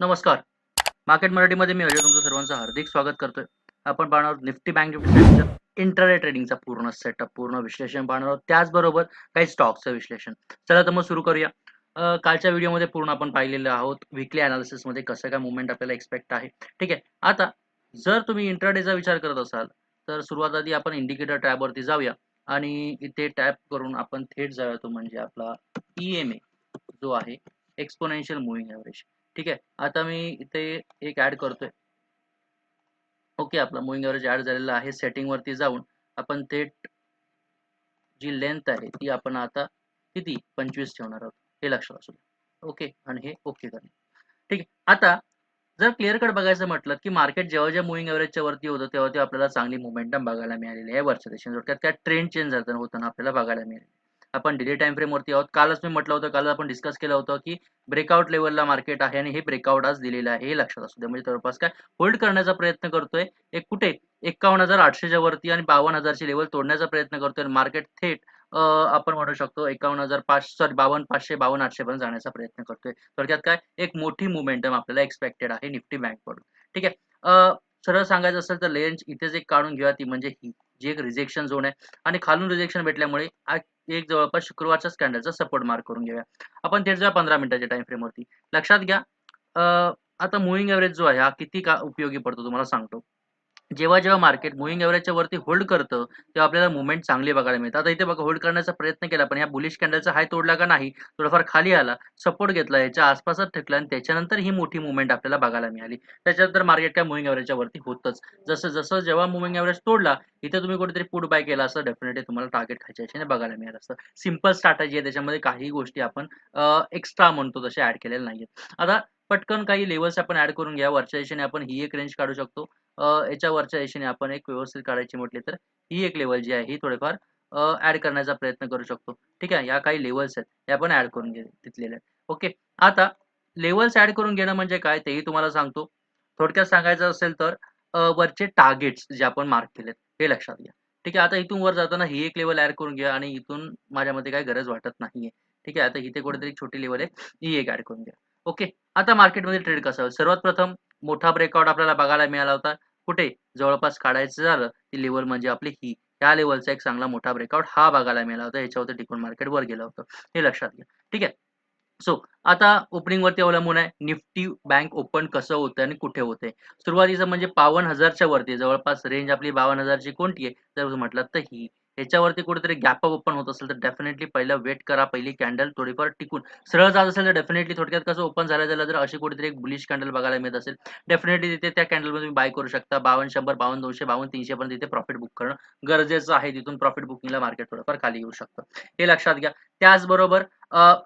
नमस्कार. मार्केट मराठीमध्ये मी अजय तुमचं सर्वांचं हार्दिक स्वागत करतोय. आपण पाहणार आहोत निफ्टी बँक निफ्टी इंटरडे ट्रेडिंगचा पूर्ण सेटअप पूर्ण विश्लेषण पाहणार आहोत. त्याचबरोबर काही स्टॉकचं विश्लेषण. चला तर मग सुरू करूया. कालच्या व्हिडिओमध्ये पूर्ण आपण पाहिलेलं आहोत. विकली अनालिसिसमध्ये कसं काय मुवमेंट आपल्याला एक्सपेक्ट आहे. ठीक आहे. आता जर तुम्ही इंट्राडेचा विचार करत असाल तर सुरुवात आधी आपण इंडिकेटर टॅबवरती जाऊया. आणि इथे टॅप करून आपण थेट जाऊया तो म्हणजे आपला ई एम ए जो आहे एक्सपोनेन्शियल मुव्हिंग ॲव्हरेज ठीक आहे. आता मी इथे एक ऍड करतोय. ओके आपला मुव्हिंग एव्हरेज ऍड झालेला आहे सेटिंग वरती जाऊन आपण थेट जी लेंथ आहे ती आपण आता किती? पंचवीस ठेवणार आहोत. हे लक्षात असू द्या. ओके आणि हे ओके करणे ठीक आहे. आता जर क्लिअर कट बघायचं म्हटलं की मार्केट जेव्हा जेव्हा मुव्हिंग एव्हरेजच्या वरती होतं तेव्हा ते आपल्याला चांगली मोमेंटम बघायला मिळालेली आहे. वरच्या दिशेने. त्यात त्या ट्रेंड चेंज झालं होताना आपल्याला बघायला मिळेल आपण डेली टाइम फ्रेम वरती आहोत. कालच मी म्हटलं होतं काल आपण डिस्कस केलं होतं की ब्रेकआउट लेवलला मार्केट आहे आणि हे ब्रेकआउट आज दिलेलं आहे हे लक्षात असू दे. म्हणजे जवळपास काय होल्ड करण्याचा प्रयत्न करतोय. एक कुठे? एकावन्न हजार आठशेच्या वरती आणि बावन्न हजारची लेवल तोडण्याचा प्रयत्न करतोय मार्केट थेट आपण म्हणू शकतो एकावन्न हजार पाच सॉरी बावन्न पाचशे बावन्न आठशे पर्यंत जाण्याचा प्रयत्न करतोय. थोडक्यात काय? एक मोठी मुवमेंटम आपल्याला एक्सपेक्टेड आहे निफ्टी बँककडून ठीक आहे? सरळ सांगायचं असेल तर लेंज इथेच एक काढून घेऊया ती. म्हणजे ही जी एक रिजेक्शन झोन आहे. आणि खालून रिजेक्शन भेटल्यामुळे एक जवळपास शुक्रवारच्या स्कॅन्डलचा सपोर्ट मार्क करून घेऊया. आपण थेट जाऊया पंधरा मिनिटाच्या टाइम फ्रेमवरती लक्षात घ्या आता मुव्हिंग ॲव्हरेज जो आहे हा किती का उपयोगी पडतो तुम्हाला सांगतो. जेव्हा जेव्हा मार्केट मुव्हिंग एव्हरेजच्या वरती होल्ड करतं तेव्हा आपल्याला मुवमेंट चांगली बघायला मिळतं. आता इथे बघा होल्ड करण्याचा प्रयत्न केला पण या बुलिश कॅन्डलचा हाय तोडला का नाही थोडाफार खाली आला सपोर्ट घेतला याच्या आसपासच ठेकला आणि त्याच्यानंतर ही मोठी मुवमेंट आपल्याला बघायला मिळाली. त्याच्यानंतर मार्केट काय मुव्हिंग एव्हरेजच्या वरती होतच. जसं जसं जेव्हा मुव्हिंग एव्हरेज तोडला इथे तुम्ही कुठेतरी पुट बाय केला असं डेफिनेटली तुम्हाला टार्गेट खायच्या याच्याने बघायला मिळालं असतं. सिंपल स्ट्रॅटजी आहे त्याच्यामध्ये काही गोष्टी आपण एक्स्ट्रा म्हणतो तसे ऍड केलेल्या नाहीयेत. आता पटकन काही लेवल्स आपण ऍड करून घ्या वरच्या दिशेने आपण ही एक रेंज काढू शकतो. याच्या वरच्या दिशेने आपण एक व्यवस्थित काढायची म्हटली तर ही एक लेवल जी आहे ही थोडेफार ऍड करण्याचा प्रयत्न करू शकतो. ठीक आहे? या काही लेवल्स आहेत हे आपण ऍड करून घेतलेल्या आहेत. ओके आता लेवल्स ऍड करून घेणं म्हणजे काय? तेही तुम्हाला सांगतो. थोडक्यात सांगायचं असेल तर वरचे टार्गेट्स जे आपण मार्क केलेत हे लक्षात घ्या. ठीक आहे? आता इथून वर जाताना ही एक लेवल ऍड करून घ्या आणि इथून माझ्यामध्ये काही गरज वाटत नाहीये. ठीक आहे? आता इथे कुठेतरी छोटी लेवल आहे ही एक ऍड करून घ्या. ओके आता मार्केटमध्ये ट्रेड कसा सर्वात प्रथम मोठा ब्रेकआउट आपल्याला बघायला मिळाला होता. कुठे? जवळपास काढायचं झालं ती लेवल म्हणजे आपली ही. ह्या लेवलचा एक चांगला मोठा ब्रेकआउट हा बघायला मिळाला होता. याच्यावरती टिकून मार्केट वर गेलं होतं. हे लक्षात घ्या. ठीक आहे? सो आता ओपनिंग वरती अवलंबून आहे. निफ्टी बँक ओपन कसं होतं आणि कुठे होते? सुरुवातीचं म्हणजे बावन्न हजारच्या वरती. जवळपास रेंज आपली बावन्न हजारची कोणती आहे? जर म्हटलं तर ही. याच्यावरती कुठेतरी गॅप ओपन होत असेल तर डेफिनेटली पहिलं वेट करा पहिली कॅन्डल थोडीफार टिकून. सरळ जात असेल तर डेफिनेटली थोडक्यात कसं ओपन झालं झालं तर अशी कुठेतरी एक बुलिश कॅन्डल बघायला मिळत असेल डेफिनेटली तिथे त्या कॅन्डलमध्ये तुम्ही बाय करू शकता. बावन्न शंभर बावन्न दोनशे बावन्न तीनशे पर्यंत तिथे प्रॉफिट बुक करणं गरजेचं आहे. तिथून प्रॉफिट बुकिंगला मार्केट थोडंफार खाली येऊ शकतं. हे लक्षात घ्या. त्याचबरोबर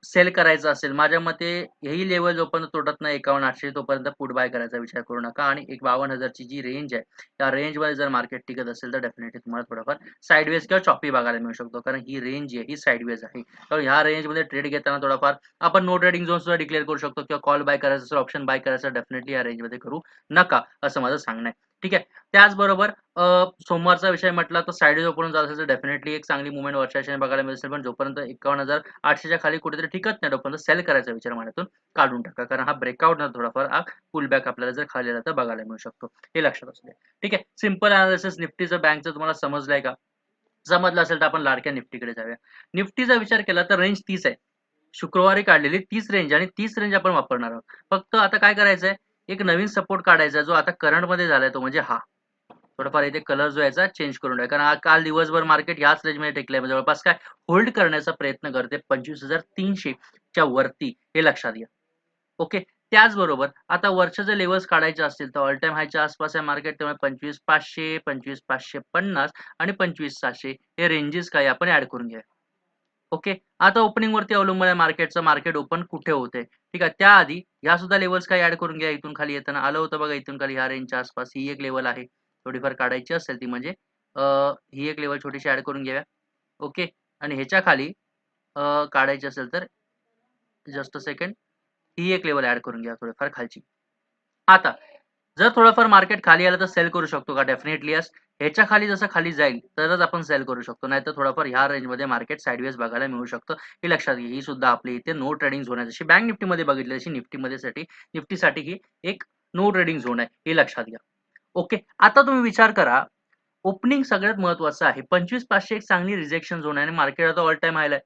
सेल करायचं असेल. माझ्या मते हेही लेवल जोपर्यंत तुटत नाही एकावन्न आठशे तोपर्यंत पुट बाय करायचा विचार करू नका. आणि एक बावन्न हजारची जी रेंज आहे त्या रेंजमध्ये जर मार्केट टिकत असेल तर डेफिनेटली तुम्हाला थोडंफार साईडवेज किंवा चॉपी बघायला मिळू शकतो. कारण ही रेंज जी आहे ही साईडवेज आहे. तर ह्या रेंजमध्ये ट्रेड घेताना थोडाफार आपण नो ट्रेडिंग झोन सुद्धा डिक्लेअर करू शकतो किंवा कॉल बाय करायचं असेल ऑप्शन बाय करायचं डेफिनेटली या रेंजमध्ये करू नका असं माझं सांगणं आहे. ठीक आहे. त्याचबरोबर सोमवारचा विषय म्हटला तर साईड जोपर्यंत जात असेल तर डेफिनेटली एक चांगली मुवमेंट वर्षाच्या बघायला मिळत असेल. पण जोपर्यंत एकावन्न हजार आठशेच्या खाली कुठेतरी टिकत नाही तोपर्यंत सेल करायचा विचार मनातून काढून टाका. कारण हा ब्रेकआउट ना थोडाफार हा पुल बॅक आपल्याला जर खाली आला तर बघायला मिळू शकतो. हे लक्षात असू द्या. ठीक आहे. सिंपल अनालिसिस निफ्टीचं बँकचं तुम्हाला समजलंय का? समजलं असेल तर आपण लाडक्या निफ्टीकडे जाऊया. निफ्टीचा विचार केला तर रेंज तीस आहे. शुक्रवारी काढलेली तीस रेंज आणि तीस रेंज आपण वापरणार आहोत. फक्त आता काय करायचंय? एक नवीन सपोर्ट काढायचा जो आता करंटमध्ये झालाय तो म्हणजे हा. थोडाफार इथे कलर जो याचा चेंज करून टाका कारण काल दिवसभर मार्केट याच रेंजमध्ये टेकलंय. म्हणजे जवळपास काय होल्ड करण्याचा प्रयत्न करते पंचवीस हजार तीनशे च्या वरती हे लक्षात घ्या. ओके त्याचबरोबर आता वरच्या जर लेवल्स काढायचे असतील तर ऑल टाइम हायच्या आसपास आहे मार्केट त्यामुळे पंचवीस पाचशे पंचवीस पाचशे पन्नास आणि पंचवीस सहाशे हे रेंजेस काही आपण ऍड करून घ्या. ओके आता ओपनिंग वरती अवलंबून आहे मार्केटचं मार्केट ओपन कुठे होते? ठीक आहे? त्याआधी ह्या सुद्धा लेवल्स काही ऍड करून घ्या. इथून खाली येताना आलं होतं बघा. इथून खाली ह्या रेंजच्या आसपास ही एक लेवल आहे. थोडीफार काढायची असेल ती म्हणजे ही एक लेवल छोटीशी ऍड करून घ्या. ओके आणि ह्याच्या खाली काढायची असेल तर जस्ट अ सेकंड ही एक लेवल ऍड करून घ्या थोडीफार खालची. आता जर थोडंफार मार्केट खाली आलं तर सेल करू शकतो का? डेफिनेटली यस ह्याच्या खाली जसं खाली जाईल तरच आपण सेल करू शकतो. नाहीतर थोडाफार ह्या रेंजमध्ये मार्केट साईडवेज बघायला मिळू शकतं. हे लक्षात घे ही सुद्धा आपली इथे नो ट्रेडिंग झोन आहे. जशी बँक निफ्टीमध्ये बघितली तशी निफ्टीमध्ये साठी निफ्टीसाठी ही एक नो ट्रेडिंग झोन आहे हे लक्षात घ्या. ओके आता तुम्ही विचार करा ओपनिंग सगळ्यात महत्वाचं आहे. पंचवीस पाचशे एक चांगली रिजेक्शन झोन आहे आणि मार्केट आता ऑल टाइम हायला आहे.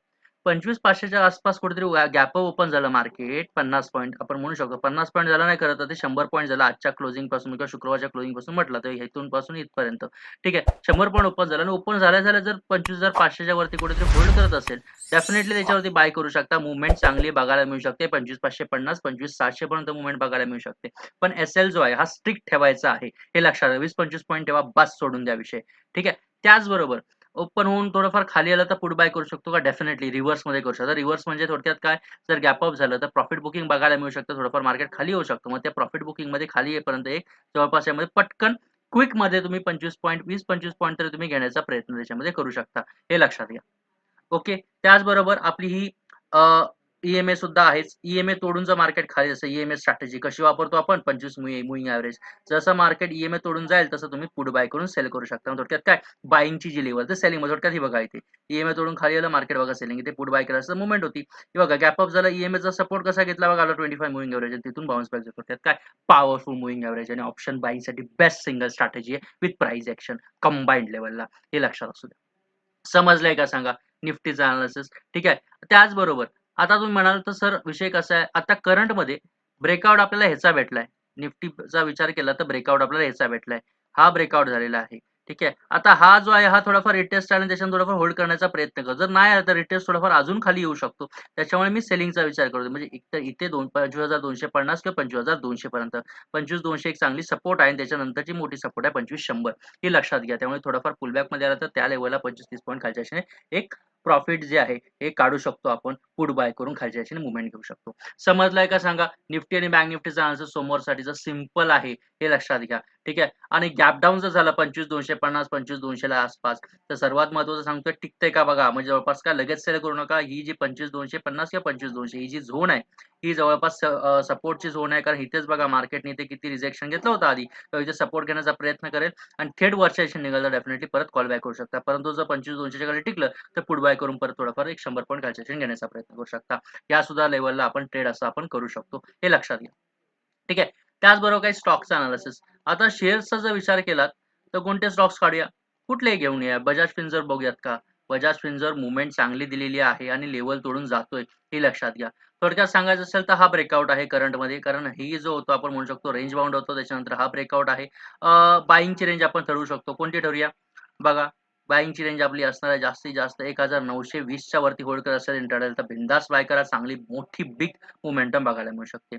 पंचवीस पाचशेच्या आसपास कुठेतरी गॅप ओपन झालं मार्केट पन्नास पॉईंट आपण म्हणू शकतो. पन्नास पॉईंट झाला नाही करत ते शंभर पॉईंट झाला आजच्या क्लोजिंगपासून किंवा शुक्रवारच्या क्लोजिंगपासून म्हटलं तर इथून पासून इथपर्यंत. ठीक आहे? शंभर पॉईंट ओपन झाला आणि ओपन झाल्या झाल्या जर पंचवीस हजार पाचशेच्या वरती कुठेतरी होल्ड करत असेल डेफिनेटली त्याच्यावरती बाय करू शकता. मुवमेंट चांगली बघायला मिळू शकते. पंचवीस पाचशे पन्नास पंचवीस सातशे पर्यंत मुवमेंट बघायला मिळू शकते. पण एस एल जो आहे हा स्ट्रिक्ट ठेवायचा आहे. हे लक्षात वीस पंचवीस पॉईंट ठेवा. बस सोडून द्या विषय. ठीक आहे? त्याचबरोबर ओपन होऊन थोडंफार खाली आलं तर पुढ बाय करू शकतो का? डेफिनेटली रिव्हर्समध्ये करू शकतो. रिव्हर्स म्हणजे थोडक्यात काय? जर गॅप अप झालं तर प्रॉफिट बुकिंग बघायला मिळू शकतं. थोडंफार मार्केट खाली होऊ शकतो. मग त्या प्रॉफिट बुकिंगमध्ये खाली येईपर्यंत एक जवळपास यामध्ये पटकन क्विकमध्ये तुम्ही पंचवीस पॉईंट वीस पंचवीस पॉईंट तरी तुम्ही घेण्याचा प्रयत्न त्याच्यामध्ये करू शकता. हे लक्षात घ्या. ओके त्याचबरोबर आपली ही ईएमए सुद्धा आहेच. ईएमए तोडून जर मार्केट खाली जसं ईएमए स्ट्रॅटेजी कशी वापरतो आपण? पंचवीस मुईंग ॲव्हरेज जसं मार्केट ईएमए तोडून जाईल तसं तुम्ही पुढ बाय करून सेल करू शकता. थोडक्यात काय? बाईंगची जी लेवल तर सेलिंग थोडक्यात ही बघा इथे. ईएमए तोडून खाली आलं मार्केट बघा सेलिंग इथे पुढ बाय केलं असं मुवमेंट होती. बघा गॅप अप झालं ईएमएचा सपोर्ट कसा घेतला बघा आला ट्वेंटी फाय मुईंग ॲव्हरेज तिथून बाउन्स बॅक थोडक्यात काय? पॉवरफुल मुईंग ॲव्हरेज आणि ऑप्शन बाईंगसाठी बेस्ट सिंगल स्ट्रॅटेजी आहे विथ प्राइस ऍक्शन कंबाईंड लेवलला हे लक्षात असू द्या. समजलंय का सांगा? निफ्टीचा अनालिसिस ठीक आहे? त्याचबरोबर आता तुम्ही म्हणाल तर सर विषय कसा आहे? आता करंटमध्ये ब्रेकआउट आपल्याला ह्याचा भेटलाय. निफ्टीचा विचार केला तर ब्रेकआउट आपल्याला ह्याचा भेटलाय. हा ब्रेकआउट झालेला आहे. ठीक आहे? आता हा जो आहे हा थोडाफार रिटेस्ट आणि त्याच्यानं थोडाफार होल्ड करण्याचा प्रयत्न करतो. जर नाही आला तर रिटेस्ट थोडाफार अजून खाली येऊ शकतो. त्याच्यामुळे मी सेलिंगचा विचार करतो. म्हणजे एक तर इथे दोन पंचवीस हजार दोनशे पन्नास किंवा पंचवीस हजार दोनशे पर्यंत पंचवीस दोनशे एक चांगली सपोर्ट आहे त्याच्यानंतरची मोठी सपोर्ट आहे पंचवीस शंभर. ही लक्षात घ्या. त्यामुळे थोडाफार पुलबॅकमध्ये आला तर त्या लेवलला पंचवीस तीस पॉईंट खालच्या एक प्रॉफिट जे आहे हे काढू शकतो आपण पुढ बाय करून खालच्या दिशेने मुवमेंट घेऊ शकतो. समजलाय का सांगा? निफ्टी आणि बँक निफ्टीचा आन्सर समोरसाठीचा सिंपल आहे हे लक्षात घ्या. ठीक आहे? आणि गॅप डाऊन जर झालं पंचवीस दोनशे पन्नास पंचवीस दोनशेला आसपास तर सर्वात महत्वाचं सांगतोय टिकतंय का बघा? म्हणजे जवळपास का लगेच सेल करू नका. ही जी पंचवीस दोनशे पन्नास किंवा पंचवीस दोनशे ही जी झोन आहे ही जवळपास सपोर्टची झोन आहे कारण इथेच बघा मार्केटने इथे किती रिजेक्शन घेतलं होतं आधी. तर इथे सपोर्ट घेण्याचा प्रयत्न करेल आणि थेट वर्षाशी निघालं डेफिनेटली परत कॉल बॅक करू शकता. परंतु जर पंचवीस दोनशेच्या खाली टिकलं तर पुढ बाय करून परत थोडंफार एक शंभर पॉईंट खालच्या घेण्याचा प्रयत्न करू शकता. या सुद्धा लेवलला आपण ट्रेड असं आपण करू शकतो. हे लक्षात घ्या. ठीक आहे? त्याचबरोबर काही स्टॉकचा अनालिसिस आता शेअर्सचा जर विचार केला तर कोणते स्टॉक्स काढूया? कुठले घेऊन या. बजाज फिन्झर बघूयात का? बजाज फिन्झर मुवमेंट चांगली दिलेली आहे आणि लेवल तोडून जातोय हे लक्षात घ्या. थोडक्यात सांगायचं असेल तर हा ब्रेकआउट आहे करंटमध्ये कारण ही जो होतो आपण म्हणू शकतो रेंज बाउंड होतो त्याच्यानंतर हा ब्रेकआउट आहे. बाईंगची रेंज आपण ठरवू शकतो. कोणती ठरूया बघा बाईंगची रेंज आपली असणार आहे जास्तीत जास्त एक हजार नऊशे वीसच्या वरती होल्ड करत असेल इंटरनेल तर बिंदास बाय करा. चांगली मोठी बिग मुवमेंटम बघायला मिळू शकते.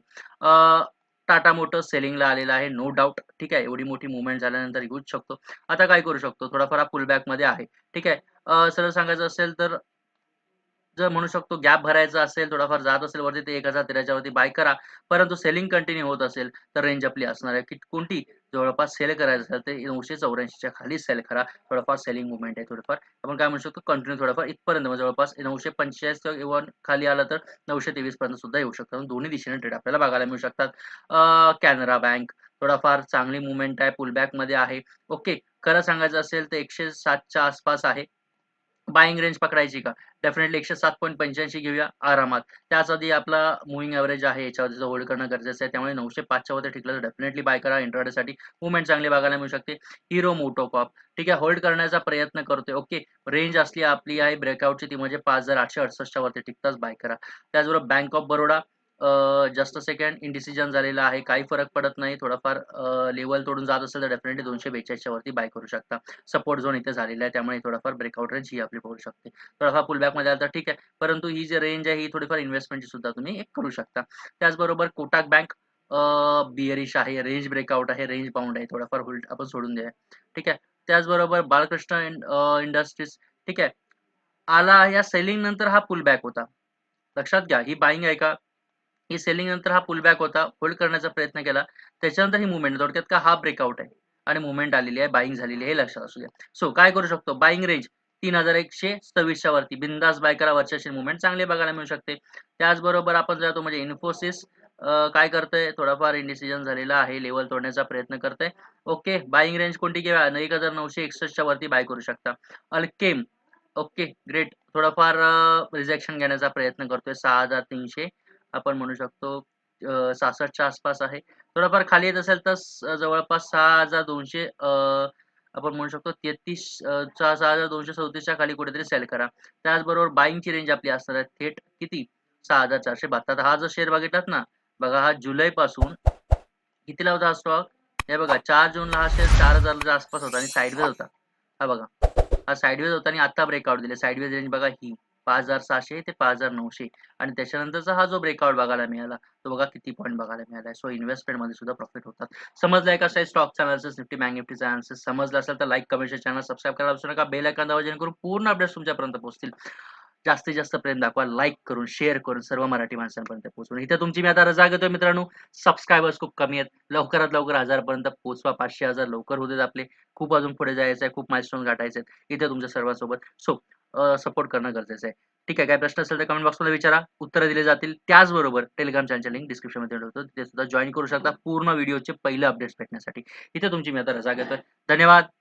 टाटा मोटर्स सेलिंगला आलेला आहे नो डाऊट ठीक आहे एवढी मोठी मुवमेंट झाल्यानंतर घेऊच शकतो. आता काय करू शकतो? थोडाफार पुलबॅकमध्ये आहे. ठीक आहे. सरळ सांगायचं असेल तर जर म्हणू शकतो गॅप भरायचा असेल थोडाफार जात असेल वरती ते एक हजार तेराच्या वरती बाय करा. परंतु सेलिंग कंटिन्यू होत असेल तर रेंज आपली असणार आहे. की कोणती? जवळपास सेल करायचं असेल ते नऊशे चौऱ्याऐंशीच्या खाली सेल करा. थोडाफार सेलिंग मुवमेंट आहे थोडंफार. आपण काय म्हणू शकतो? कंटिन्यू थोडाफार इथपर्यंत. जवळपास नऊशे पंचेचाळीस इव्हन खाली आलं तर नऊशे तेवीस पर्यंत सुद्धा येऊ शकतात दोन्ही दिशेने ट्रेड आपल्याला बघायला मिळू शकतात. कॅनरा बँक थोडाफार चांगली मुवमेंट आहे. पुलबॅकमध्ये आहे. ओके खरं सांगायचं असेल तर एकशे सातच्या आसपास आहे. बाईंग रेंज पकडायची का? डेफिनेटली एकशे सात पॉईंट पंच्याऐंशी घेऊया आरामात. त्याच आधी आपला मुव्हिंग ॲव्हरेज आहे याच्यावरती होल्ड करणं गरजेचं आहे त्यामुळे नऊशे पाचच्या वरती टिकलं तर डेफिनेटली बाय करा. इंटरडेसाठी मुवमेंट चांगली बघायला मिळू शकते. हिरो मोटोकॉप ठीक आहे होल्ड करण्याचा प्रयत्न करतोय. ओके रेंज असली आपली आहे ब्रेकआउटची ती म्हणजे पाच हजार आठशे अडसष्टच्या वरती टिकताच बाय करा. त्याचबरोबर bank of Baroda just second indecision झालेला आहे. काही फरक पडत नाही. थोडाफार लेवल तोडून जात असेल तर डेफिनेटली दोनशे बेचाळीसच्या वरती बाय करू शकता. सपोर्ट झोन इथे झालेला आहे. त्यामुळे थोडाफार ब्रेकआउट रेंज ही आपली पडू शकते. थोडाफार पुलबॅकमध्ये आला तर ठीक आहे. परंतु ही जी रेंज आहे ही थोडीफार इन्व्हेस्टमेंटची सुद्धा तुम्ही एक करू शकता. त्याचबरोबर कोटाक बँक बिअरिश आहे. रेंज ब्रेकआउट आहे. रेंज बाउंड आहे. थोडाफार होल्ड आपण सोडून द्या ठीक आहे. त्याचबरोबर बालकृष्ण इंडस्ट्रीज ठीक आहे. आला या सेलिंग नंतर हा पुलबॅक होता. लक्षात घ्या. ही बाईंग आहे का? ही सेलिंग नंतर हा पुलबॅक होता होल्ड करण्याचा प्रयत्न केला त्याच्यानंतर ही मुवमेंट थोडक्यात का हा ब्रेकआउट आहे आणि मुवमेंट आलेली आहे बाईंग झालेली आहे हे लक्षात असू द्या सो काय करू शकतो बाईंग रेंज तीन हजार एकशे सव्वीसच्या वरती बिंदास बाय करा वर्षाची मुवमेंट चांगली बघायला मिळू शकते त्याचबरोबर आपण जातो म्हणजे इन्फोसिस काय करतंय थोडाफार इंडिसिजन झालेला आहे. लेवल तोडण्याचा प्रयत्न करतंय. ओके. बाईंग रेंज कोणती घ्यावी? 1961 च्या वरती बाय करू शकता. अल्केम ओके. ग्रेट. थोडाफार रिजेक्शन घेण्याचा प्रयत्न करतोय. 6300 आपण म्हणू शकतो अ, 66 च्या आसपास आहे. थोडाफार खाली येत असेल तर जवळपास सहा हजार दोनशे आपण म्हणू शकतो 33 अ, 6234 च्या खाली कुठेतरी सेल करा. त्याचबरोबर बाईंगची रेंज आपली असणार आहे थेट किती? सहा हजार चारशे बहात्तर हा जो शेअर बघितलात ना, बघा हा जुलैपासून कितीला होता हा स्टॉक? हे बघा चार जूनला हा शेअर चार हजारच्या आसपास होता आणि साईडवेज होता. हा बघा. हा साइडवेज होता आणि आता ब्रेकआउट दिले. साईडवेज रेंज बघा ही 5700 ते 5900 आणि त्याच्यानंतरचा हा जो ब्रेकआउट बघायला मिळाला, तो बघा किती पॉईंट बघायला मिळाला. सो इन्व्हेस्टमेंटमध्ये सुद्धा प्रॉफिट होतात. समजलाय कसा आहे स्टॉकचा अनालिसिस, निफ्टी बँक निफ्टीचा अनालिसिस समजला असेल तर लाईक, कमेंट, चॅनल सबस्क्राईब करायला विसरू नका. बेल आयकॉन दावा जेणेकरून पूर्ण अपडेट्स तुमच्यापर्यंत पोहोचतील. जास्तीत जास्त प्रेम दाखवा. लाईक करून, शेअर करून सर्व मराठी माणसांपर्यंत पोहोचवून. इथे तुमची मी आता रजा घेतोय मित्रांनो. सबस्क्रायबर्स खूप कमी आहेत. लवकरात लवकर 1000 पर्यंत पोहोचवा. पाचशे हजार लवकर होते आपले. खूप अजून पुढे जायचं आहे. खूप माइलस्टोन गाठायचे आहेत. इथे तुमच्या सर्वांसोबत. सो सपोर्ट करणं गरजेचं आहे. ठीक आहे. काही प्रश्न असेल तर कमेंट बॉक्समध्ये विचारा. उत्तरं दिली जातील. त्याचबरोबर टेलिग्राम चॅनलची लिंक डिस्क्रिप्शनमध्ये ठेवतो. तिथे सुद्धा जॉइन करू शकता पूर्ण व्हिडिओचे पहिले अपडेट्स भेटण्यासाठी. इथे तुमची मी आता रजा घेतोय. धन्यवाद.